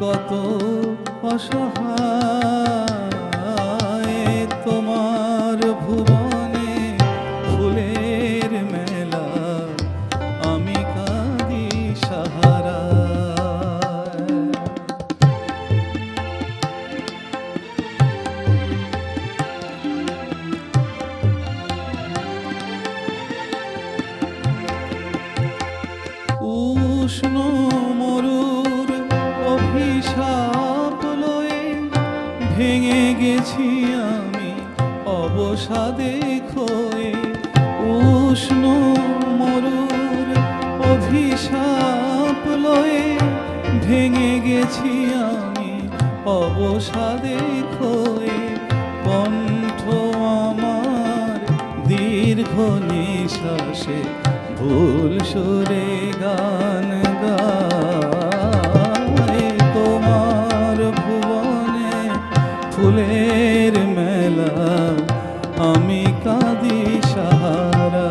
কত অসহায় তোমার ভুবনে ফুলের মেলা আমি কাঁদি সাহারা। উষ্ণ অভিশাপ ভেঙে গেছি আমি অবসাদে খয়ে উষ্ণ মরুর অভিশাপ ভেঙে গেছি আমি অবসাদে খয়ে কণ্ঠ আমার দীর্ঘ নিঃশ্বাসে ভুল সুরে গান গায়। ফুলের মেলা আমি কাঁদি সাহারা।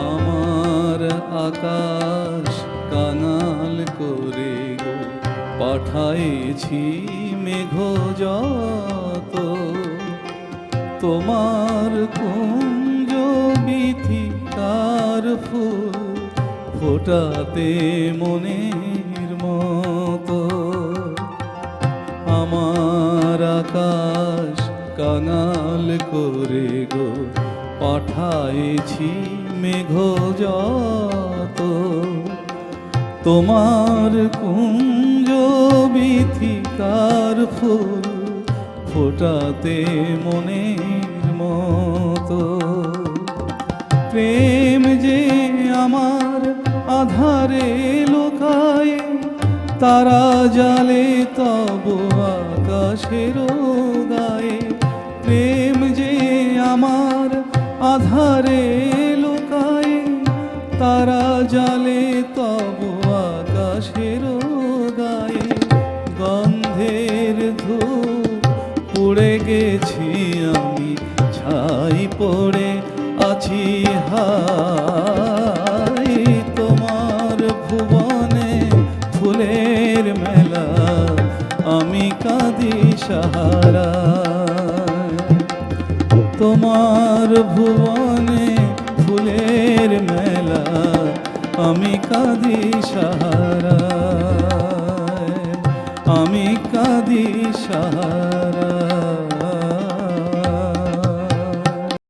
আমার আকাশ কানাল করে পাঠাইছি মেঘ যত তোমার কুঞ্জ বিথিকার ফুল ফোটাতে মনের মতো। আমার আকাশ কাঙাল করে গো পাঠাইছি মেঘ যত তোমার কুঞ্জ বিথিকার ফুল ফোটাতে মনের মতো। প্রেম যে আমার আধারে লোকায়, তারা জালে তব আকাশের গায়ে। প্রেম যে আমার আধারে পুড়ে গেছি আমি, ছাই পড়ে আছি হাই। তোমার ভুবনে ফুলের মেলা, আমি কাঁদি সাহারা। তোমার ভুবনে ফুলের মেলা, আমি কাঁদি সাহারা। আমি কাঁদি সাহারা।